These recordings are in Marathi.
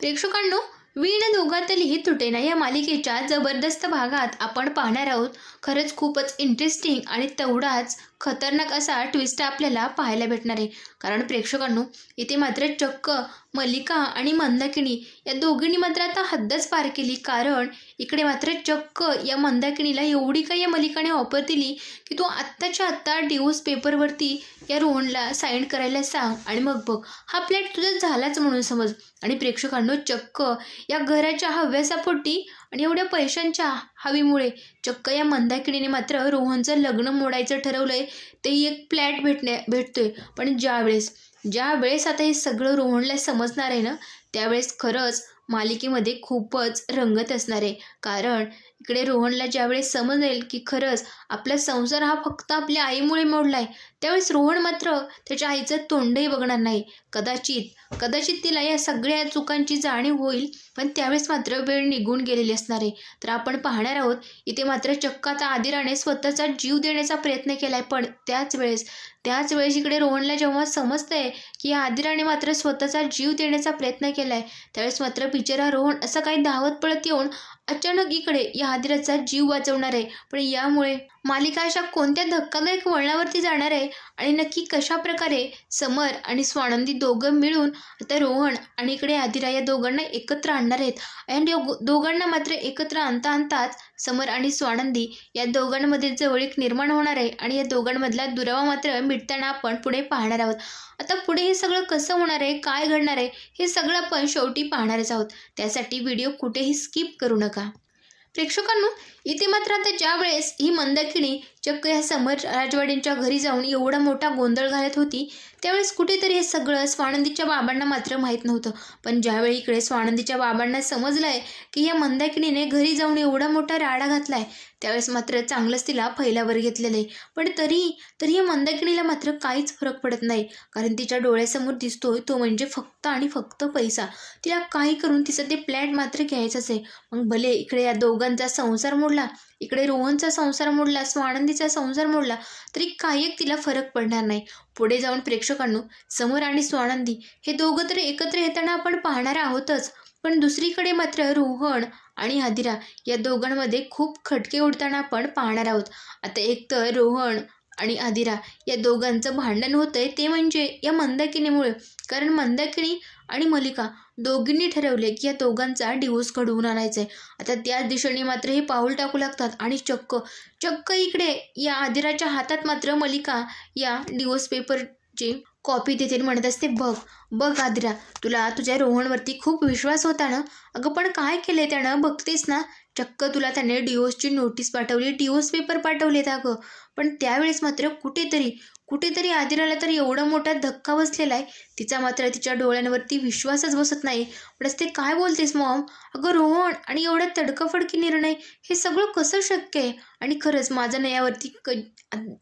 प्रेक्षकांनो वीण दोघातली तुटेना या मालिकेच्या जबरदस्त भागात आपण पाहणार आहोत. खरंच खूपच इंटरेस्टिंग आणि तेवढाच खतरनाक असा ट्विस्ट आपल्याला पाहायला भेटणार आहे. कारण प्रेक्षकांनो इथे मात्र चक्क मल्लिका आणि मंदाकिनी या दोघींनी मात्र आता हद्दच पार केली. कारण इकडे मात्र चक्क या मंदाकिनीला एवढी काही या मल्लिकाने ऑफर दिली की तू आत्ताच्या आत्ता डिवोर्स पेपरवरती या रोहनला साईन करायला सांग आणि मग बघ हा फ्लॅट तुझा झालाच म्हणून समज. आणि प्रेक्षकांनो चक्क या घराच्या हव्यासापोटी आणि एवढ्या पैशांच्या हवीमुळे चक्क या मंदाकिणीने मात्र रोहनचं लग्न मोडायचं ठरवलंय. ते एक फ्लॅट भेटण्या भेटतोय. पण ज्यावेळेस ज्या वेळेस आता हे सगळं रोहनला समजणार आहे ना त्यावेळेस खरंच मालिकेमध्ये खूपच रंगत असणार आहे. कारण इकडे रोहनला ज्यावेळेस समजेल की खरंच आपला संसार हा फक्त आपल्या आईमुळे मोडला आहे त्यावेळेस रोहन मात्र त्याच्या आईचं तोंडही बघणार नाही. कदाचित कदाचित तिला या सगळ्या चुकांची जाणीव होईल पण त्यावेळेस मात्र वेळ निघून गेलेली असणार आहे. तर आपण पाहणार आहोत इथे मात्र चक्क आता आदिराने स्वतःचा जीव देण्याचा प्रयत्न केला आहे पण त्याच वेळेस त्याच वेळेस इकडे रोहनला जेव्हा समजतंय की या आदिराने मात्र स्वतःचा जीव देण्याचा प्रयत्न केला आहे त्यावेळेस मात्र बिचारा रोहन असं काही धावत पळत येऊन अचानक इकडे या आदिराचा जीव वाचवणार आहे. पण यामुळे मालिका अशा कोणत्या धक्कादायक वळणावरती जाणार आहे आणि नक्की कशा प्रकारे समर आणि स्वानंदी दोघं मिळून आता रोहन आणि इकडे आदिरा या दोघांना एकत्र आणणार आहेत? अँड या दोघांना मात्र एकत्र आणता आणताच समर आणि स्वानंदी या दोघांमध्ये जवळीक निर्माण होणार आहे आणि या दोघांमधला दुरावा मात्र मिटताना आपण पुढे पाहणार आहोत. आता पुढे हे सगळं कसं होणार आहे? काय घडणार आहे? हे सगळं आपण शेवटी पाहणारच आहोत. त्यासाठी व्हिडिओ कुठेही स्किप करू नका. प्रेक्षकांनो इथे मात्र आता ज्या वेळेस ही मंदाकिनी चक्क ह्या समर राजवाड्यांच्या घरी जाऊन एवढा मोठा गोंधळ घालत होती त्यावेळेस कुठेतरी हे सगळं स्वानंदीच्या बाबांना मात्र माहीत नव्हतं. पण ज्यावेळी इकडे स्वानंदीच्या बाबांना समजलंय की या मंदाकिनीने घरी जाऊन एवढा मोठा राडा घातलाय त्यावेळेस मात्र चांगलंच तिला फैलावर घेतलेलं आहे पण तरी तरी या मंदाकिनीला मात्र काहीच फरक पडत नाही कारण तिच्या डोळ्यासमोर दिसतोय तो म्हणजे फक्त आणि फक्त पैसा. तिला काही करून तिचं ते प्लॅट मात्र घ्यायचंच आहे. मग भले इकडे या दोघांचा संसार मोडला इकडे रोहनचा संसार मोडला स्वानंदीचा संसार मोडला तरी काही एक तिला फरक पडणार नाही. पुढे जाऊन प्रेक्षकांनो समर आणि स्वानंदी हे दोघं तर एकत्र येताना आपण पाहणार आहोतच. पण दुसरीकडे मात्र रोहन आणि हादिरा या दोघांमध्ये खूप खटके उडताना आपण पाहणार आहोत. आता एक तर रोहन आणि आदिरा या दोघांचं भांडण होतंय ते म्हणजे या मंदाकिनीमुळे. कारण मंदाकिनी आणि मलिका दोघींनी ठरवले की या दोघांचा डिवोर्स घडवून आणायचा आहे आता त्याच दिशेने मात्र हे पाऊल टाकू लागतात आणि चक्क चक्क इकडे या आदिराच्या हातात मात्र मलिका या डिवोर्स पेपरची कॉपी देते आणि म्हणत असते बघ बघ आदिरा तुला तुझ्या रोहनवरती खूप विश्वास होता ना? अगं पण काय केले त्यानं? बघतेस ना? चक्क तुला त्याने डिओसची नोटीस पाठवली डिओस पेपर पाठवलेत अगं. पण त्यावेळेस मात्र कुठेतरी कुठेतरी आदिराला तर एवढा मोठा धक्का बसलेला आहे. तिचा मात्र तिच्या डोळ्यांवरती विश्वासच बसत नाही. पण ते काय बोलतेस मॉम? अगं रोहन आणि एवढा तडकाफडकी निर्णय हे सगळं कसं शक्य आहे? आणि खरंच माझा ना यावरती क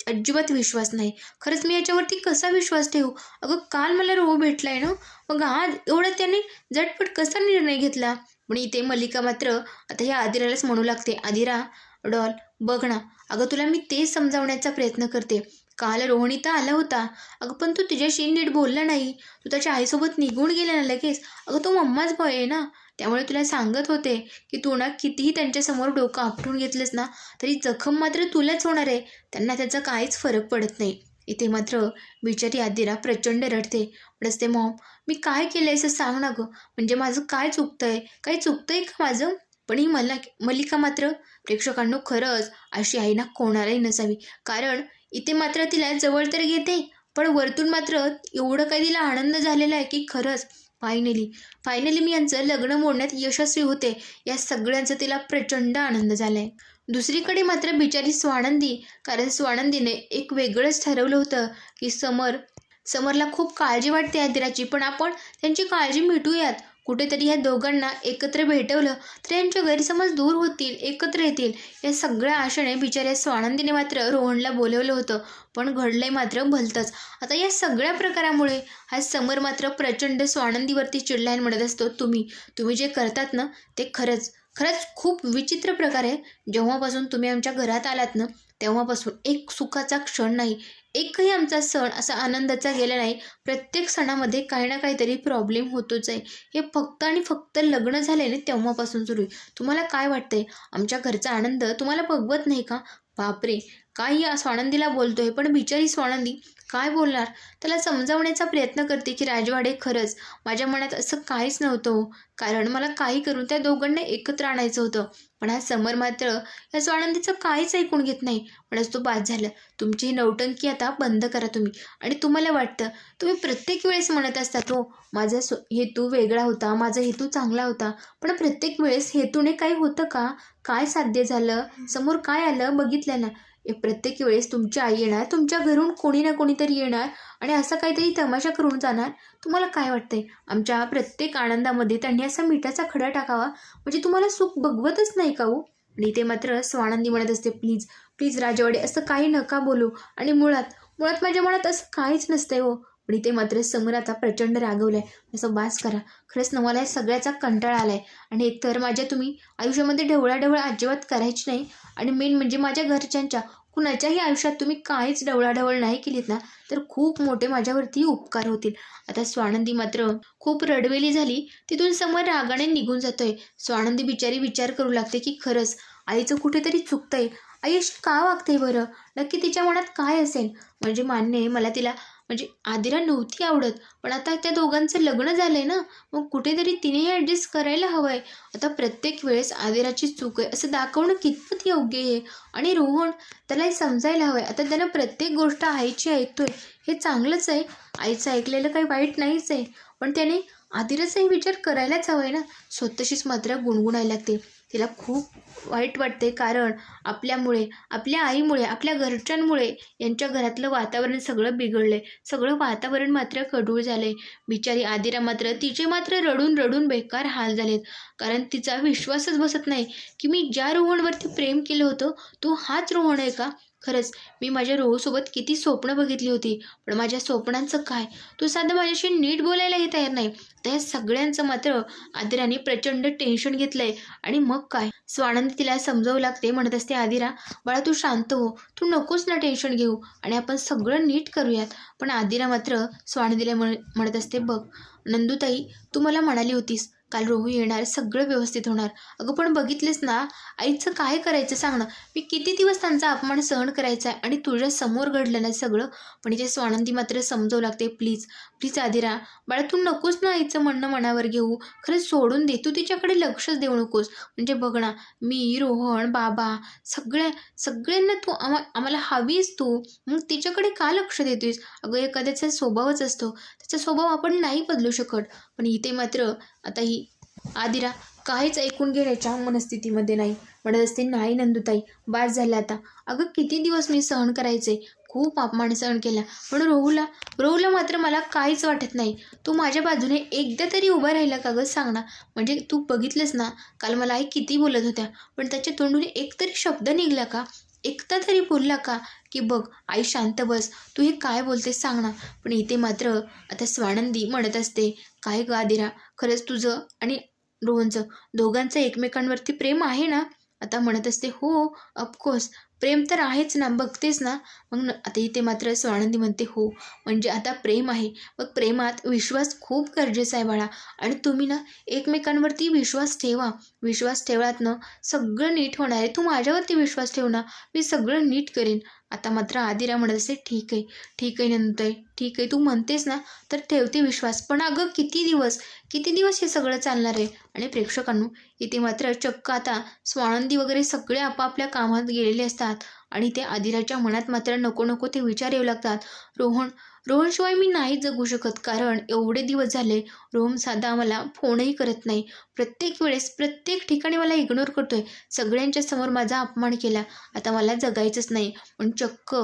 अजिबात विश्वास नाही. खरंच मी याच्यावरती कसा विश्वास ठेवू? अगं काल मला रोह भेटला आहे ना? मग आज एवढा त्याने झटपट कसा निर्णय घेतला? पण इथे मल्लिका मात्र आता ह्या आदिरालाच म्हणू लागते. आदिरा डॉल बघ ना. अगं तुला मी तेच समजावण्याचा प्रयत्न करते. काल रोहन तर आला होता. अगं पण तू तुझ्याशी नीट बोलला नाही. तू त्याच्या आईसोबत निघून गेला ना लगेच. अगं तो मम्माच भय आहे ना. त्यामुळे तुला सांगत होते की तू ना कितीही त्यांच्यासमोर डोकं आपटून घेतलंस ना तरी जखम मात्र तुलाच होणार आहे. त्यांना त्याचा काहीच फरक पडत नाही. इथे मात्र बिचारी आदिरा प्रचंड रडते. पण असते मॉम मी काय केलं आहे असं सांग ना गं. म्हणजे माझं काय चुकतं आहे काही आहे का माझं? पण ही मला मल्लिका मात्र प्रेक्षकांनो खरंच अशी आई ना कोणालाही नसावी. कारण इथे मात्र तिला जवळ तर घेते पण वरतून मात्र एवढं काही तिला आनंद झालेला आहे की खरंच. फायनली फायनली मी यांचं लग्न मोडण्यात यशस्वी होते या सगळ्यांचा तिला प्रचंड आनंद झाला आहे दुसरीकडे मात्र बिचारी स्वानंदी कारण स्वानंदीने एक वेगळंच ठरवलं होतं की समर समरला खूप काळजी वाटते आदिराची पण आपण त्यांची काळजी मिटूयात. कुठेतरी ह्या दोघांना एकत्र भेटवलं तर यांचे गैरसमज दूर होतील एकत्र येतील. या सगळ्या आशेने बिचाऱ्या स्वानंदीने मात्र रोहनला बोलवलं होतं पण घडलंय मात्र भलतंच. आता या सगळ्या प्रकारामुळे हा समर मात्र प्रचंड स्वानंदीवरती चिडलाय म्हणत असतो तुम्ही. तुम्ही जे करतात ना ते खरंच खरंच खूप विचित्र प्रकारे जेव्हापासून तुम्ही आमच्या घरात आलात ना तेव्हापासून एक सुखाचा क्षण नाही एकही आमचा सण असा आनंदाचा गेला नाही. प्रत्येक सणामध्ये काही ना काहीतरी प्रॉब्लेम होतोच आहे. हे फक्त आणि फक्त लग्न झाले ना तेव्हापासून सुरू आहे. तुम्हाला काय वाटतंय? आमच्या घरचा आनंद तुम्हाला बघवत नाही का? बापरे! काही या स्वानंदीला बोलतोय पण बिचारी स्वानंदी काय बोलणार? त्याला समजावण्याचा प्रयत्न करते की राजवाडे खरंच माझ्या मनात असं काहीच नव्हतं. कारण मला काही करून त्या दोघांना एकत्र आणायचं होतं. पण हा समर मात्र या स्वानंदीचं काहीच ऐकून घेत नाही. म्हणूनच तो बाद झालं. तुमची ही नौटंकी आता बंद करा तुम्ही. आणि तुम्हाला वाटतं तुम्ही प्रत्येक वेळेस म्हणत असतात हो माझा स्व हेतू वेगळा होता माझा हेतू चांगला होता. पण प्रत्येक वेळेस हेतूने काही होतं का? काय साध्य झालं? समोर काय आलं? बघितलं ना. प्रत्येक वेळेस तुमची आई येणार तुमच्या घरून कोणी ना कोणीतरी येणार आणि असं काहीतरी तमाशा करून जाणार. तुम्हाला काय वाटतंय? आमच्या प्रत्येक आनंदामध्ये त्यांनी असा मिठाचा खडा टाकावा? म्हणजे तुम्हाला सुख बघवतच नाही का हो? आणि ते मात्र स्वानंदी म्हणत असते प्लीज प्लीज राजवाडे असं काही नका बोलू. आणि मुळात मुळात माझ्या मनात असं काहीच नसतंय हो. आणि ते मात्र समोर आता प्रचंड आहे असं बास करा. खरंच ना मला या सगळ्याचा कंटाळा आला आहे आणि एकतर माझ्या तुम्ही आयुष्यामध्ये ढवळाढवळ अजिबात करायची नाही. आणि मेन म्हणजे माझ्या घरच्यांच्या कुणाच्याही आयुष्यात तुम्ही काहीच ढवळाढवळ नाही केलीत ना तर खूप मोठे माझ्यावरती उपकार होतील. आता स्वानंदी मात्र खूप रडवेली झाली. तिथून समोर रागाने निघून जातोय. स्वानंदी बिचारी विचार करू लागते की खरंच आईचं कुठेतरी चुकतंय. आई अशी का वागते बरं? नक्की तिच्या मनात काय असेल? म्हणजे मान्य आहे मला तिला म्हणजे आदिरा नव्हती आवडत पण आता त्या दोघांचं लग्न झालंय ना मग कुठेतरी तिनेही ॲडजस्ट करायला हवं आहे आता प्रत्येक वेळेस आदिराची चूक आहे असं दाखवणं कितपत योग्य आहे? आणि रोहन त्यालाही समजायला हवं आहे आता त्यानं प्रत्येक गोष्ट आईची ऐकतोय. हे चांगलंच आहे. आईचं ऐकलेलं काही वाईट नाहीच आहे. पण त्याने आदिराचाही विचार करायलाच हवा आहे ना. स्वतःशीच मात्र गुणगुणायला लागते. तिला खूप वाईट वाटते कारण आपल्यामुळे आपल्या आईमुळे आपल्या घरच्यांमुळे यांच्या घरातलं वातावरण सगळं बिघडलंय. सगळं वातावरण मात्र कडूळ झाले बिचारी आदिरा मात्र तिचे मात्र रडून रडून बेकार हाल झालेत. कारण तिचा विश्वासच बसत नाही की मी ज्या रोहनवरती प्रेम केलं होतं तो हाच रोहन आहे का? खरंच मी माझ्या रोहूसोबत किती स्वप्न बघितली होती. पण माझ्या स्वप्नांचं काय? तू साधं माझ्याशी नीट बोलायलाही तयार नाही. त्या सगळ्यांचं मात्र आदिराने प्रचंड टेन्शन घेतलंय. आणि मग काय? स्वानंद तिला समजावू लागते म्हणत असते आदिरा बाळा तू शांत हो. तू नकोच ना टेन्शन घेऊ. आणि आपण सगळं नीट करूयात. पण आदिरा मात्र स्वानंदीला म्हण म्हणत असते बघ नंदूताई तू मला म्हणाली होतीस काल रोहू येणार सगळं व्यवस्थित होणार. अगं पण बघितलेस ना आईचं काय करायचं सांग ना. मी किती दिवस त्यांचा अपमान सहन करायचा आहे आणि तुझ्या समोर घडलं नाही सगळं? पण इथे स्वानंदी मात्र समजवू लागते प्लीज. प्लीज आदिरा बाळा तू नकोस ना आईचं म्हणणं मनावर घेऊ. खरंच सोडून दे तू तिच्याकडे लक्षच देऊ नकोस. म्हणजे बघ ना मी रोहन बाबा सगळ्या सगळ्यांना तू आम्हा आम्हाला हवीस तू. मग तिच्याकडे का लक्ष देतोयस? अगं एखाद्याचा स्वभावच असतो. त्याचा स्वभाव आपण नाही बदलू शकत. पण इथे मात्र आता ही आदिरा काहीच ऐकून घेण्याच्या मनस्थितीमध्ये नाही. म्हणत असते नाही नंदुताई बार झाला आता. अगं किती दिवस मी सहन करायचे? खूप अपमान सहन केला. पण रोहूला रोहूला मात्र मला काहीच वाटत नाही. तू माझ्या बाजूने एकदा तरी उभा राहिला का गं सांग ना म्हणजे तू बघितलंस ना काल मला आई किती बोलत होत्या. पण त्याच्या तोंडून एक तरी शब्द निघला का? एकदा तरी बोलला का? की बघ आई शांत बस. तू हे काय बोलतेस सांग ना पण इथे मात्र आता स्वानंदी म्हणत असते काय गादिरा आदिरा खरंच तुझं आणि रोहनचं दोघांचं एकमेकांवरती प्रेम आहे ना? आता म्हणत असते हो ऑफकोर्स प्रेम तर आहेच ना बघतेच ना. मग आता इथे मात्र स्वानंदी म्हणते हो म्हणजे आता प्रेम आहे. मग प्रेमात विश्वास खूप गरजेचा आहे बाळा. आणि तुम्ही ना एकमेकांवरती विश्वास ठेवा. विश्वास ठेवलात ना सगळं नीट होणार आहे. तू माझ्यावरती विश्वास ठेव ना. मी सगळं नीट करेन. आता मात्र आदिरा म्हणत असते ठीक आहे ठीक आहे नंतर ठीक आहे. तू म्हणतेस ना तर ठेवते विश्वास. पण अगं किती दिवस किती दिवस हे सगळं चालणार आहे? आणि प्रेक्षकांनो इथे मात्र चक्क आता स्वानंदी वगैरे सगळे आपापल्या कामात गेलेले असतात आणि ते आदिराच्या मनात मात्र नको नको ते विचार येऊ लागतात. रोहन रोहनशिवाय मी नाही जगू शकत कारण एवढे दिवस झाले रोहन साधा मला फोनही करत नाही. प्रत्येक वेळेस प्रत्येक ठिकाणी मला इग्नोर करतोय. सगळ्यांच्या समोर माझा अपमान केला. आता मला जगायचंच नाही. पण चक्क.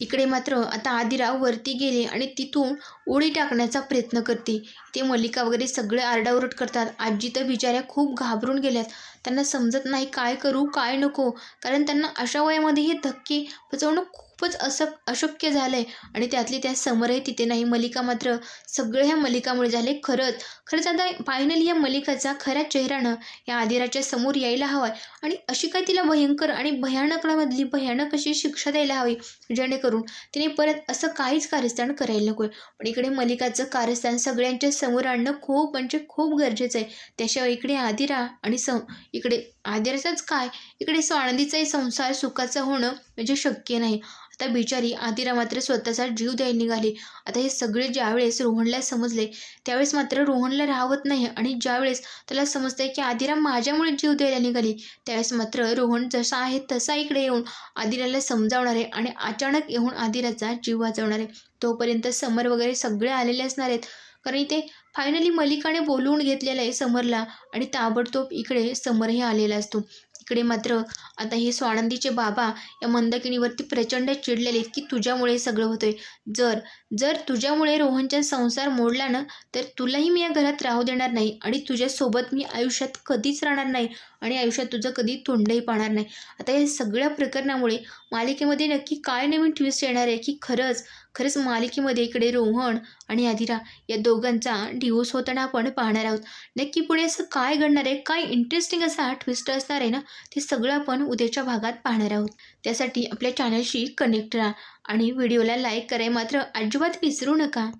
इकडे मात्र आता आदिराव वरती गेले आणि तिथून उडी टाकण्याचा प्रयत्न करते. ते मल्लिका वगैरे सगळे आरडाओरड करतात. आजी तर बिचाऱ्या खूप घाबरून गेल्यात. त्यांना समजत नाही काय करू काय नको. कारण त्यांना अशा वयामध्ये हे धक्के पचवणं खूपच असं अशक्य झालं आहे आणि त्यातली त्या समरही तिथे नाही. मलिका मात्र सगळं ह्या मलिकामुळे झाले. खरंच खरंच आता फायनली या मलिकाचा खऱ्या चेहरानं या आदिराच्या समोर यायला हवा आहे आणि अशी काय तिला भयंकर आणि भयानकामधली भयानक अशी शिक्षा द्यायला हवी? जेणेकरून तिने परत असं काहीच कारस्थान करायला नको. पण इकडे मलिकाचं कारस्थान सगळ्यांच्या समोर आणणं खूप म्हणजे खूप गरजेचं आहे. त्याशिवाय इकडे आदिरा आणि स इकडे आदिराचाच काय? इकडे स्वानंदीचाही संसार सुखाचा होणं म्हणजे शक्य नाही. आता बिचारी आदिरा मात्र स्वतःचा जीव द्यायला निघाली. आता हे सगळे ज्यावेळेस रोहनला समजले त्यावेळेस मात्र रोहनला राहत नाही आणि ज्यावेळेस त्याला समजतंय की आदिरा माझ्यामुळे जीव द्यायला निघाली त्यावेळेस मात्र रोहन जसा आहे तसा इकडे येऊन आदिराला समजावणार आहे आणि अचानक येऊन आदिराचा जीव वाचवणार. आहे तोपर्यंत समर वगैरे सगळे आलेले असणार आहेत. कारण इथे फायनली मलिकाने बोलवून घेतलेलं आहे समरला आणि ताबडतोब इकडे समरही आलेला असतो. इकडे मात्र आता हे स्वानंदीचे बाबा या मंदाकिनीवरती प्रचंड चिडलेले आहेत की तुझ्यामुळे हे सगळं होतंय. जर जर तुझ्यामुळे रोहनचा संसार मोडला ना तर तुलाही मी या घरात राहू देणार नाही आणि तुझ्यासोबत मी आयुष्यात कधीच राहणार नाही आणि आयुष्यात तुझं कधी तोंडही पाहणार नाही. आता या सगळ्या प्रकरणामुळे मालिकेमध्ये नक्की काय नवीन ट्विस्ट येणार आहे की खरंच खरंच मालिकेमध्ये इकडे रोहन आणि अधिरा या दोघांचा डिवोर्स होताना आपण पाहणार आहोत. नक्की पुढे असं काय घडणार आहे? काय इंटरेस्टिंग असा ट्विस्ट असणार आहे ना? ते सगळं आपण उद्याच्या भागात पाहणार आहोत. त्यासाठी आपल्या चॅनलशी कनेक्ट राहा आणि व्हिडिओला लाईक कराय मात्र अजिबात विसरू नका.